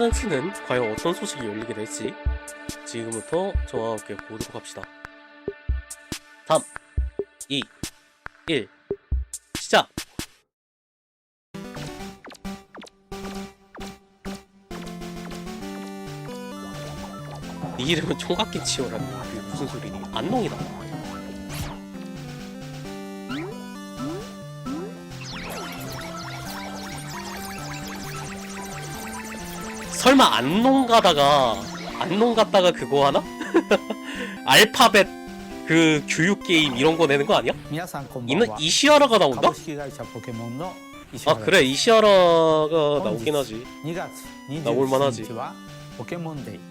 프란스는 과연 어떤 소식이 열리게 될지 지금부터 저와 함께 보도록 합시다. 3, 2, 1, 시작! 네 이름은 총각긴 치오라니 그게 무슨 소리니? 안농이다. 설마 안농 가다가 안농 갔다가 그거 하나? 알파벳 그 교육 게임 이런 거 내는 거 아니야? 이는 이시아라가 나온다? 아 그래 이시아라가 나오긴 하지. 나올 만하지.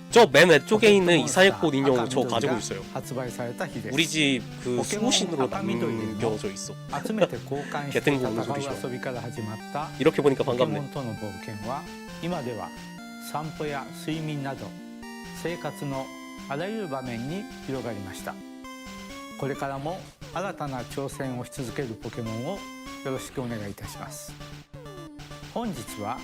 저맨 왼쪽에 있는 이사야꽃 인형 저 가지고 있어요. 우리 집 그 수호신으로 남겨져 있어. 개탱고 소리죠. 이렇게 보니까 반갑네. ンとの冒険は今では散歩や睡眠など生活のあらゆる場面に広がりましたこれからも新たな挑戦をし続けるポケモンをよろしくお願いいたします本日は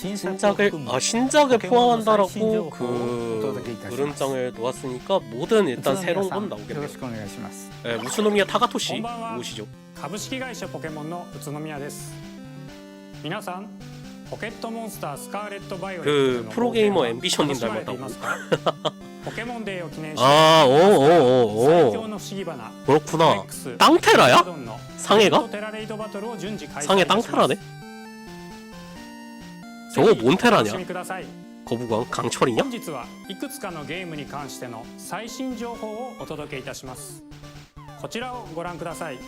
新作を 신작을 含む 아 신작을 포켓몬의 포함한다라고 최신 정보를 그 어떻게 그림장을 놓았으니까 뭐든 일단 宇都宮 새로운 さ 건 んよ 나오겠네요 ろしくお願いします 예, 무스노미야 타가토시 こんばんは 오시죠 株式会社ポケモンの宇都宮です皆さん ポケットモンスタースカーレットバイオレット 그 프로게이머 앰비션님 楽しまれてい 닮았다고 ますかポケモンデーを記念し 아 最 오오오오 強の不思議花 그렇구나 ックス 땅테라야? ドンの 상해가? テラレイドバトルを順次開催 상해 いたします 땅테라네? 저거 ぜひ 뭔 お 테라냐? 楽しみください 거부광 강철이냐? 本日はいくつかのゲームに関しての最新情報をお届けいたしますこちらをご覧ください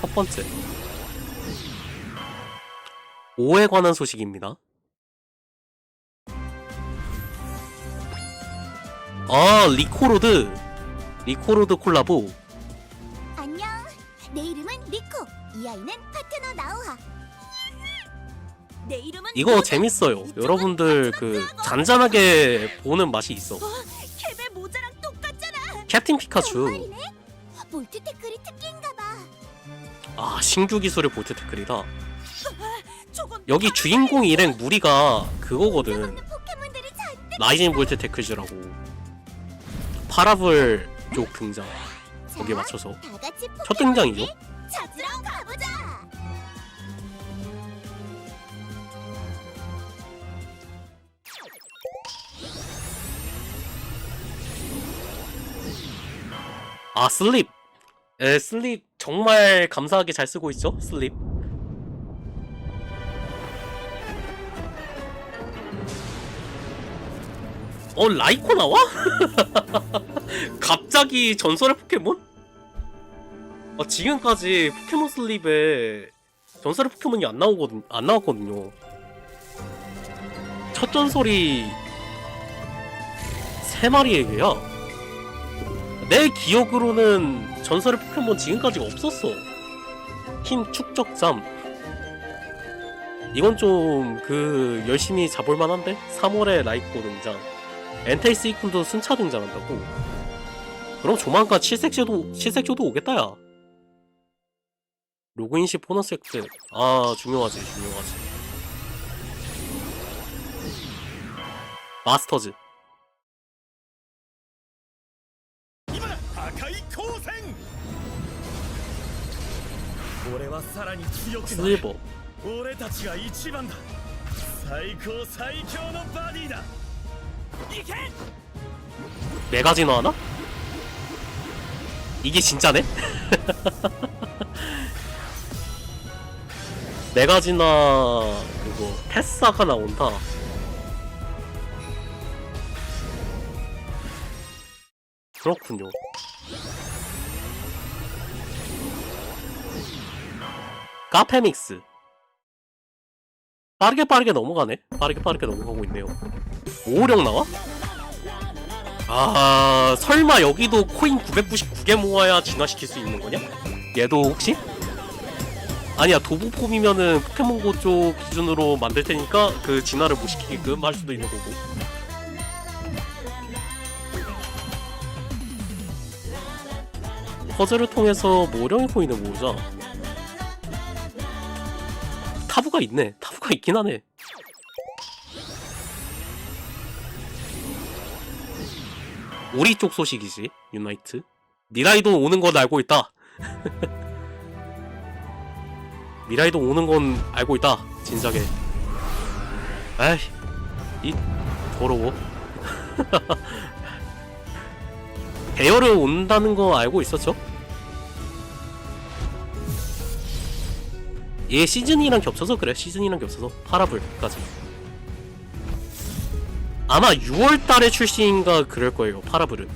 첫 번째 5에 관한 소식입니다 아 리코로드 리코로드 콜라보 안녕. 내 이름은 리코. 이 아이는 파트너 나오하. 내 이름은 이거. 재밌어요 여러분들 그 잔잔하게 보는 맛이 있어 똑같잖아. 캡틴 피카츄 태클이 특기인가 봐. 아 신규 기술의 태클이다. 저건 여기 주인공 일행 무리가 그거거든. 라이징 볼트 테크즈라고. 파라블 쪽 등장. 거기에 자, 맞춰서. 첫 등장이죠. 아 슬립 에 슬립 정말 감사하게 잘 쓰고 있죠 슬립 어 라이코 나와? 갑자기 전설의 포켓몬? 어, 지금까지 포켓몬 슬립에 전설의 포켓몬이 안 나오거든 안 나왔거든요 첫 전설이 세 마리의 개야 내 기억으로는 전설의 포켓몬 지금까지 없었어. 힘 축적잠. 이건 좀 그 열심히 잡을 만 한데? 3월에 라이코 등장. 엔테이 스 이쿤도 순차 등장한다고. 그럼 조만간 칠색조도 칠색조도 오겠다 야. 로그인 시 보너스 획득. 아 중요하지 중요하지. 마스터즈. さらに強くなる 슬버. 俺たちが一番だ最高最強のバディだいけ 메가진화 하나? 이게 진짜네? 메가진화 그거 패사가 나온다. 그렇군요. 카페믹스 빠르게 빠르게 넘어가네. 빠르게 빠르게 넘어가고 있네요. 오령 나와? 아 설마 여기도 코인 999개 모아야 진화시킬 수 있는 거냐? 얘도 혹시? 아니야 도부폼이면은 포켓몬고 쪽 기준으로 만들 테니까 그 진화를 못 시키게끔 할 수도 있는 거고 퍼즐을 통해서 모령의 코인을 모으자 타부가 있네. 타부가 있긴 하네. 우리 쪽 소식이지, 유나이트. 미라이도 오는 건 알고 있다. 미라이도 오는 건 알고 있다. 진작에. 에이, 이 더러워. 대여를 온다는 거 알고 있었죠? 얘 시즌이랑 겹쳐서 그래. 시즌이랑 겹쳐서. 파라블까지. 아마 6월달에 출시인가 그럴 거예요 파라블은.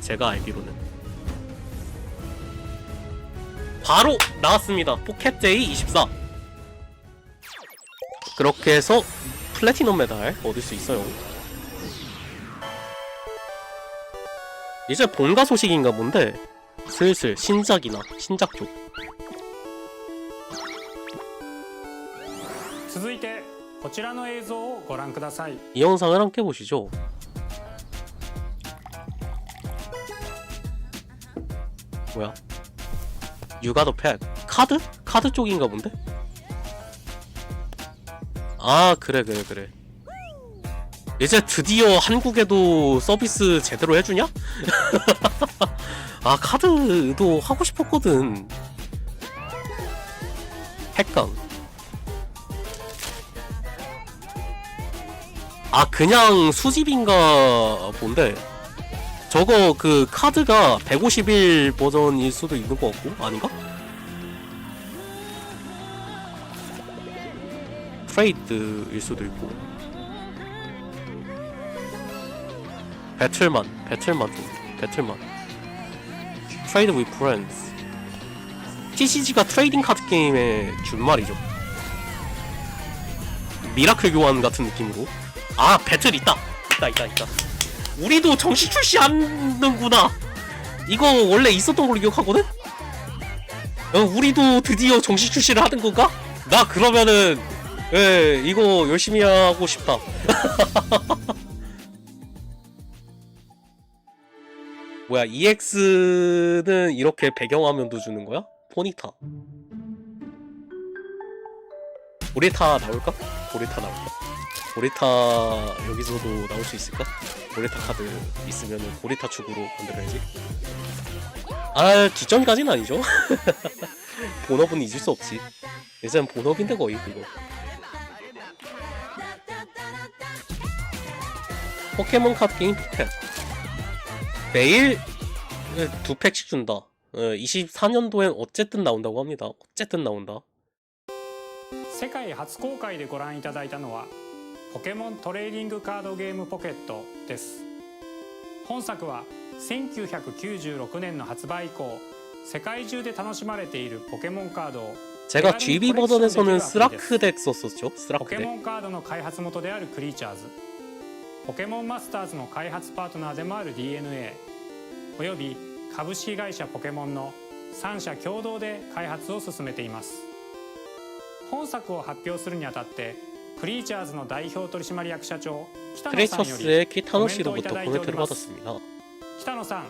제가 알기로는. 바로 나왔습니다. 포켓제이 24 그렇게 해서 플래티넘 메달 얻을 수 있어요. 이제 본가 소식인가 본데 슬슬 신작이나 신작 쪽 이 영상을 함께 보시죠. 뭐야? 유가더 팩 카드? 카드 쪽인가 본데? 아 그래 그래 그래 이제 드디어 한국에도 서비스 제대로 해주냐? 아 카드도 하고 싶었거든 핵강 아 그냥 수집인가 본데 저거 그 카드가 151 버전일 수도 있는 것 같고 아닌가? 트레이드일 수도 있고. 배틀만 배틀만 배틀만. 트레이드 위 프렌즈 TCG가 트레이딩 카드 게임의 준말이죠. 미라클 교환 같은 느낌으로 아 배틀 있다 있다 있다 있다 우리도 정식 출시하는구나 이거 원래 있었던 걸로 기억하거든? 어, 우리도 드디어 정식 출시를 하는 건가? 나 그러면은 예 이거 열심히 하고 싶다 뭐야 EX는 이렇게 배경화면도 주는 거야? 포니타 보리타 나올까? 보리타 나올까? 보리타 여기서도 나올 수 있을까? 보리타 카드 있으면은 보리타 축으로 만들어야지. 아 뒷전까지는 아니죠. 본업은 잊을 수 없지. 예전 본업인데 거의 그거. 포켓몬 카드 게임 팩. 매일 두 팩씩 준다. 24년도엔 어쨌든 나온다고 합니다. 어쨌든 나온다. 世界初公開でご覧いただいたのは ポケモントレーディングカードゲームポケットです本作は1996年の発売以降世界中で楽しまれているポケモンカードを 제가 GB 버전에서는 스라크 덱 썼었죠. ポ 스라크 ケ 덱. モンカードの開発元であるクリーチャーズポケモンマスターズの開発パートナーでもある DNA および株式会社ポケモンの3社共同で開発を進めています本作を発表するにあたって クリーチャーズの代表取締役社長北野さんより 크레이처스의 키타노 씨로부터 코멘트를 받았습니다. 北野さん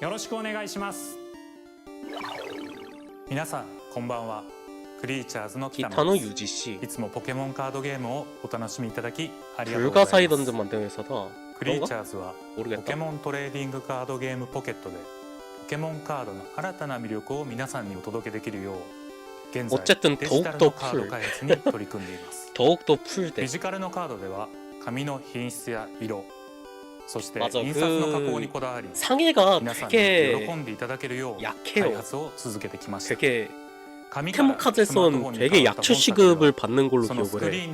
よろしくお願いします皆さんこんばんはクリーチャーズの北野 기타노 です 유지 씨. いつもポケモンカードゲームをお楽しみいただきありがとうござい 불가사의 ます 던전 만든 회사다. クリーチ 그런가? ャーズはポケ 모르겠다. モントレーディングカードゲームポケットでポケモンカードの新たな魅力を皆さんにお届けできるよう現在 어쨌든 더욱더 풀 더욱더 풀대 맞아 그 상해가 되게 약해요. 되게 테모카즈선 되게 약초 시급을 받는 걸로 기억을 해.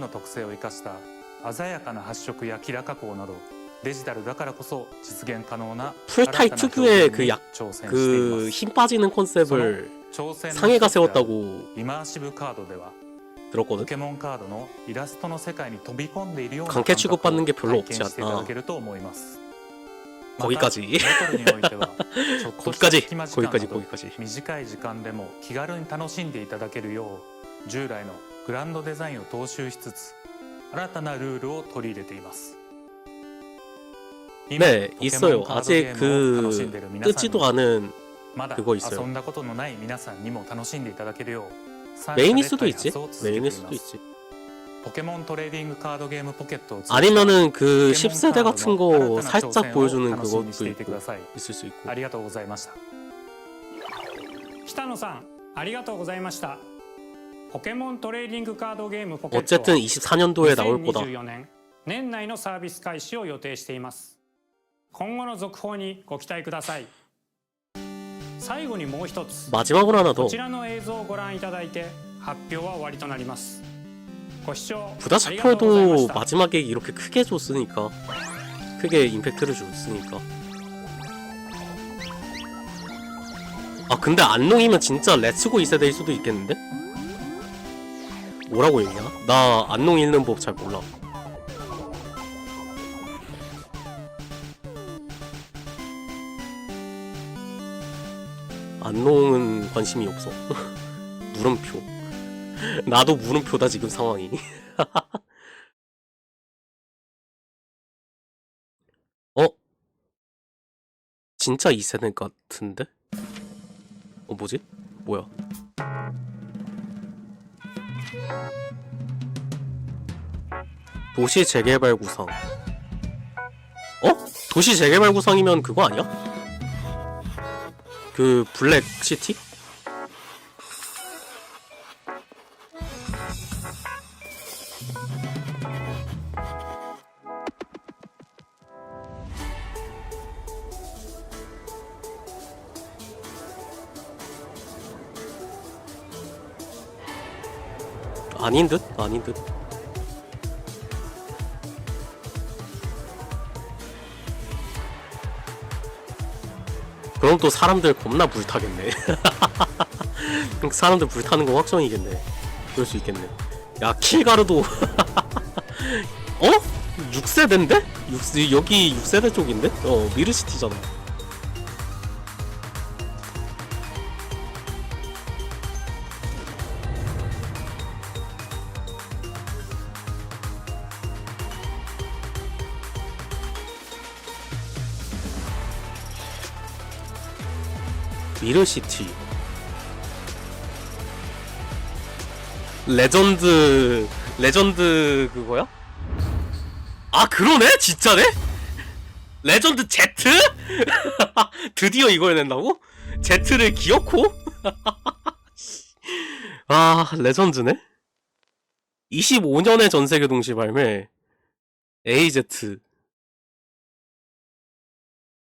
鮮やかな発色やキラ加工などデジタルだからこそ実現可能な풀타이 특유의 그약그 힘 빠지는 컨셉을 상해가 세웠다고 들었거든. 강캐 취급받는 게 별로 없지 않나. 거기까지. 거기까지. 거기까지. 거기까지. 短い時間でも気軽に楽しんでいただけるよう従来のグランドデザインを踏襲しつつ新たなルールを取り入れています 네, 있어요. 아직 그 뜨지도 않은 まだ遊んだことのない皆さんにも楽しんでいただけるようメイニストイ지메인에서도 있지 포켓몬 트레이딩 카드 게임 포켓도 아니면은 그 14대 같은 거 살짝 보여주는 그것도 있고 있을 수 있고ありがとうございました。北野さんありがとうございました。ポケモントレーディングカードゲームポケットは24年年内のサービス開始を予定しています。今後の続報にご期待ください。最後にもう一つ 마지막으로 하나 더 こちらの映像をご覧いただいて発表は終わりとなりますご視聴 부다 ありがとうございま 스포도 した 마지막에 이렇게 크게 줬으니까 크게 임팩트를 줬으니까 아 근데 안농이면 진짜 렛츠고 2세대일 수도 있겠는데? 뭐라고 읽냐? 나 안농 읽는 법 잘 몰라 안농은 관심이 없어 물음표 나도 물음표다 지금 상황이 어? 진짜 2세대 같은데? 어 뭐지? 뭐야? 도시 재개발 구상 어? 도시 재개발 구상이면 그거 아니야? 그 블랙 시티? 아닌 듯? 아닌 듯? 그럼 또 사람들 겁나 불타겠네. 사람들 불타는 거 확정이겠네. 그럴 수 있겠네. 야, 킬가르도. 어? 6세대인데? 6, 여기 6세대 쪽인데? 어, 미르시티잖아. 미르시티 레전드 레전드 그거야? 아 그러네 진짜네? 레전드 Z? 드디어 이걸 낸다고? Z를 기어코? 아 레전드네 25년의 전세계 동시 발매 AZ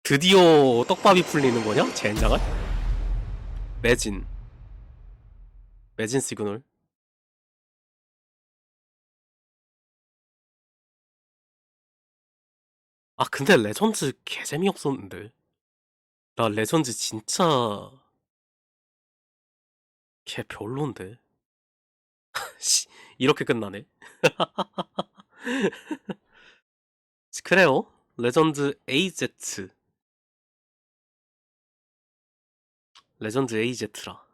드디어 떡밥이 풀리는 거냐? 젠장할? 매진. 매진 시그널. 아 근데 레전드 개 재미 없었는데. 나 레전드 진짜 개 별론데. 씨, 이렇게 끝나네. 그래요? 레전드 AZ 레전드 AZ라